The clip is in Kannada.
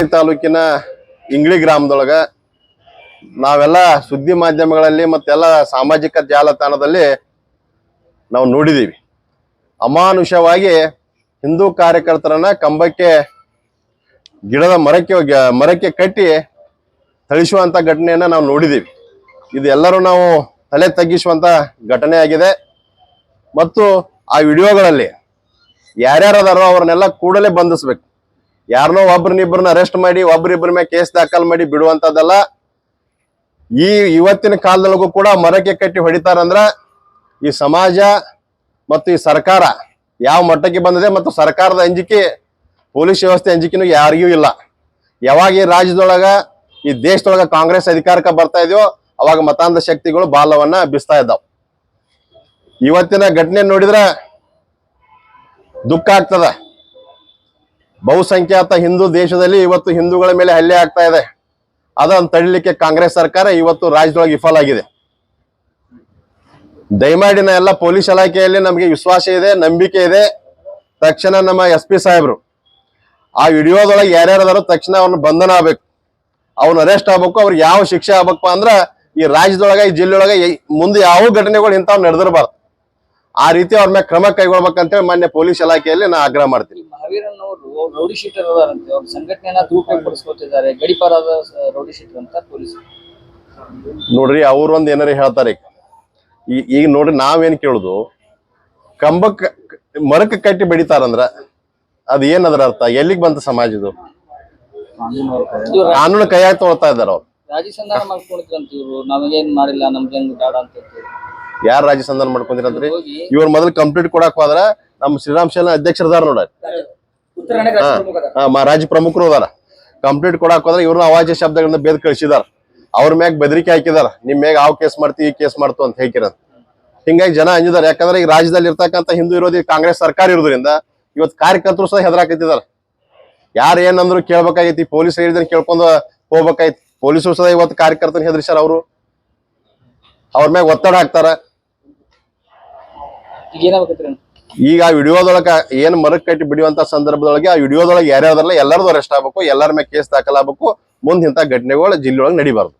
ತಾಲೂಕಿನ ಇಂಗ್ಳಿ ಗ್ರಾಮದೊಳಗ ನಾವೆಲ್ಲ ಸುದ್ದಿ ಮಾಧ್ಯಮಗಳಲ್ಲಿ ಮತ್ತೆಲ್ಲ ಸಾಮಾಜಿಕ ಜಾಲತಾಣದಲ್ಲಿ ನಾವು ನೋಡಿದ್ದೀವಿ ಅಮಾನುಷವಾಗಿ ಹಿಂದೂ ಕಾರ್ಯಕರ್ತರನ್ನ ಕಂಬಕ್ಕೆ, ಗಿಡದ ಮರಕ್ಕೆ ಮರಕ್ಕೆ ಕಟ್ಟಿ ಥಳಿಸುವಂತ ಘಟನೆಯನ್ನ ನಾವು ನೋಡಿದ್ದೀವಿ ಇದು ನಾವು ತಲೆ ತಗ್ಗಿಸುವಂತ ಘಟನೆ ಆಗಿದೆ. ಮತ್ತು ಆ ವಿಡಿಯೋಗಳಲ್ಲಿ ಯಾರ್ಯಾರು ಅದಾರೋ ಅವ್ರನ್ನೆಲ್ಲ ಕೂಡಲೇ ಬಂಧಿಸ್ಬೇಕು. ಯಾರನ್ನೋ ಒಬ್ರನ್ನಿಬ್ಬರನ್ನ ಅರೆಸ್ಟ್ ಮಾಡಿ ಒಬ್ಬರಿಬ್ಬರ ಮೇಲೆ ಕೇಸ್ ದಾಖಲ್ ಮಾಡಿ ಬಿಡುವಂತದ್ದಲ್ಲ, ಈ ಇವತ್ತಿನ ಕಾಲದೊಳಗೂ ಕೂಡ ಮರಕ್ಕೆ ಕಟ್ಟಿ ಹೊಡಿತಾರಂದ್ರ ಈ ಸಮಾಜ ಮತ್ತು ಈ ಸರ್ಕಾರ ಯಾವ ಮಟ್ಟಕ್ಕೆ ಬಂದಿದೆ ಮತ್ತು ಸರ್ಕಾರದ ಅಂಜಿಕೆ, ಪೊಲೀಸ್ ವ್ಯವಸ್ಥೆ ಅಂಜಿಕೆನೂ ಯಾರಿಗೂ ಇಲ್ಲ. ಯಾವಾಗ ಈ ರಾಜ್ಯದೊಳಗ, ಈ ದೇಶದೊಳಗ ಕಾಂಗ್ರೆಸ್ ಅಧಿಕಾರಕ್ಕೆ ಬರ್ತಾ ಇದೆಯೋ, ಅವಾಗ ಮತಾಂಧ ಶಕ್ತಿಗಳು ಬಾಲವನ್ನ ಬಿಸ್ತಾ ಇದ್ದಾವ. ಇವತ್ತಿನ ಘಟನೆ ನೋಡಿದ್ರೆ ದುಃಖ ಆಗ್ತದ. ಬಹುಸಂಖ್ಯಾತ ಹಿಂದೂ ದೇಶದಲ್ಲಿ ಇವತ್ತು ಹಿಂದೂಗಳ ಮೇಲೆ ಹಲ್ಲೆ ಆಗ್ತಾ ಇದೆ. ಅದನ್ನು ತಡಿಲಿಕ್ಕೆ ಕಾಂಗ್ರೆಸ್ ಸರ್ಕಾರ ಇವತ್ತು ರಾಜ್ಯದೊಳಗೆ ವಿಫಲ ಆಗಿದೆ. ದಯಮಾಡಿನ ಎಲ್ಲ ಪೊಲೀಸ್ ಇಲಾಖೆಯಲ್ಲಿ ನಮಗೆ ವಿಶ್ವಾಸ ಇದೆ, ನಂಬಿಕೆ ಇದೆ. ತಕ್ಷಣ ನಮ್ಮ ಎಸ್ ಪಿ ಸಾಹೇಬ್ರು, ಆ ವಿಡಿಯೋದೊಳಗೆ ಯಾರ್ಯಾರು ಅದಾರೋ ತಕ್ಷಣ ಅವ್ನ ಬಂಧನ ಆಗ್ಬೇಕು. ಅವ್ನ ಅರೆಸ್ಟ್ ಆಗ್ಬೇಕು, ಅವ್ರಿಗೆ ಯಾವ ಶಿಕ್ಷೆ ಆಗ್ಬೇಕಪ್ಪ ಅಂದ್ರೆ ಈ ರಾಜ್ಯದೊಳಗೆ, ಈ ಜಿಲ್ಲೆಯೊಳಗೆ ಮುಂದೆ ಯಾವ ಘಟನೆಗಳು ಇಂಥವ್ ನಡೆದಿರಬಾರ್ದು. ಆ ರೀತಿ ಅವ್ರ ಮೇಲೆ ಕ್ರಮ ಕೈಗೊಳ್ಬೇಕಂತೇಳಿ ಮಾನ್ಯ ಪೊಲೀಸ್ ಇಲಾಖೆಯಲ್ಲಿ ನಾ ಆಗ್ರಹ ಮಾಡ್ತೀನಿ. ಈ ಅವರು ರೌಡಿ ಶೀಟರ್ ಅದಾರಂತೆ ಅವ್ರ ಸಂಘಟನೆಯನ್ನ ತೂಕಪಡಿಸ್ಕೊತಿದ್ದಾರೆ ಗಡಿಪಾರಾದ ಸ- ರೌಡಿ ಶೀಟರ್ ಅಂತ ಪೊಲೀಸ್ ನೋಡ್ರಿ ಅವ್ರು ಒಂದ್ ಏನಾರ ಹೇಳ್ತಾರೆ. ಈಗ ಈಗ ನೋಡ್ರಿ ನಾವೇನ್ ಕೇಳುದು? ಕಂಬಕ್ ಮರಕ್ ಕಟ್ಟಿ ಬೆಳಿತಾರಂದ್ರ ಅದ್ ಅದರ ಅರ್ಥ? ಎಲ್ಲಿಗ್ ಬಂತ ಸಮಾಜ ಇದು? ಕಾನೂನು ಕೈಯಾಗ ತಗೊಳ್ತಾ ಇದಾರ ಅವ್ರು. ರಾಜಿ ಸಂಧಾನ ಮಾಡ್ಕೊಂಡಿದ್ರಂತ ಇವ್ರು. ನಾವೇನ್ ಮಾಡಿಲ್ಲ ನಮ್ದೇನ್ ಬೇಡ ಅಂತ ಹೇಳ್ತೀವಿ. ಯಾರ ರಾಜ್ಯ ಸಂಧಾನ ಮಾಡ್ಕೊಂಡಿರಂತ್ರಿ? ಹೋಗಿ. ಇವ್ರ ಮೊದಲು ಕಂಪ್ಲೀಟ್ ಕೊಡಕ್ ಹೋದ್ರ ನಮ್ ಶ್ರೀರಾಮ್ ಸೇನಾ ಅಧ್ಯಕ್ಷರದಾರ ನೋಡ ಹಾ. ರಾಜ್ಯ ಪ್ರಮುಖರು ಅದಾರ. ಕಂಪ್ಲೀಟ್ ಕೊಡಕ್ ಹೋದ್ರೆ ಇವ್ರನ್ನ ಅವಾಜ್ಯ ಶಬ್ದಗಳನ್ನ ಬೇದ್ ಕಳಿಸಿದಾರ. ಅವ್ರ ಮ್ಯಾಗ ಬೆದರಿಕೆ ಹಾಕಿದಾರ. ನಿಮ್ ಮ್ಯಾಗ ಯಾವ ಕೇಸ್ ಮಾಡ್ತಿ ಈ ಕೇಸ್ ಮಾಡ್ತು ಅಂತ ಹೇಳ್ಕಿರ ಹಿಂಗಾಗಿ ಜನ ಅಂಜಿದಾರ ಯಾಕಂದ್ರೆ ಈಗ ರಾಜ್ಯದಲ್ಲಿ ಇರ್ತಕ್ಕಂಥ ಹಿಂದೂ ವಿರೋಧಿ ಕಾಂಗ್ರೆಸ್ ಸರ್ಕಾರ ಇರೋದ್ರಿಂದ ಇವತ್ತು ಕಾರ್ಯಕರ್ತರು ಸಹ ಹೆದರಾಕತ್ತಿದಾರ. ಯಾರು ಏನಂದ್ರು ಕೇಳ್ಬೇಕಾಗೈತಿ ಪೊಲೀಸ್ ಹೇಳಿದ್ರೆ ಕೇಳ್ಕೊಂಡು ಹೋಗ್ಬೇಕಾಯ್ತು ಪೊಲೀಸರು ಸಹ ಇವತ್ತು ಕಾರ್ಯಕರ್ತನ ಹೆದರಿಸ್ಯಾರ ಅವರು. ಅವ್ರ ಮ್ಯಾಗ ಒತ್ತಡ ಹಾಕ್ತಾರ. ಈಗ ಆ ವಿಡಿಯೋದೊಳಗ ಏನ್ ಮರಕ್ ಕಟ್ಟಿ ಬಿಡುವಂತ ಸಂದರ್ಭದೊಳಗೆ ಆ ವಿಡಿಯೋದೊಳಗೆ ಯಾರ್ಯಾರಲ್ಲ ಎಲ್ಲರದು ಅರೆಸ್ಟ್ ಆಗ್ಬೇಕು, ಎಲ್ಲರ ಮೇಲೆ ಕೇಸ್ ದಾಖಲಾಗಬೇಕು, ಮುಂದೆ ಘಟನೆಗಳು ಜಿಲ್ಲೆಯೊಳಗೆ ನಡಿಬಾರ್ದು.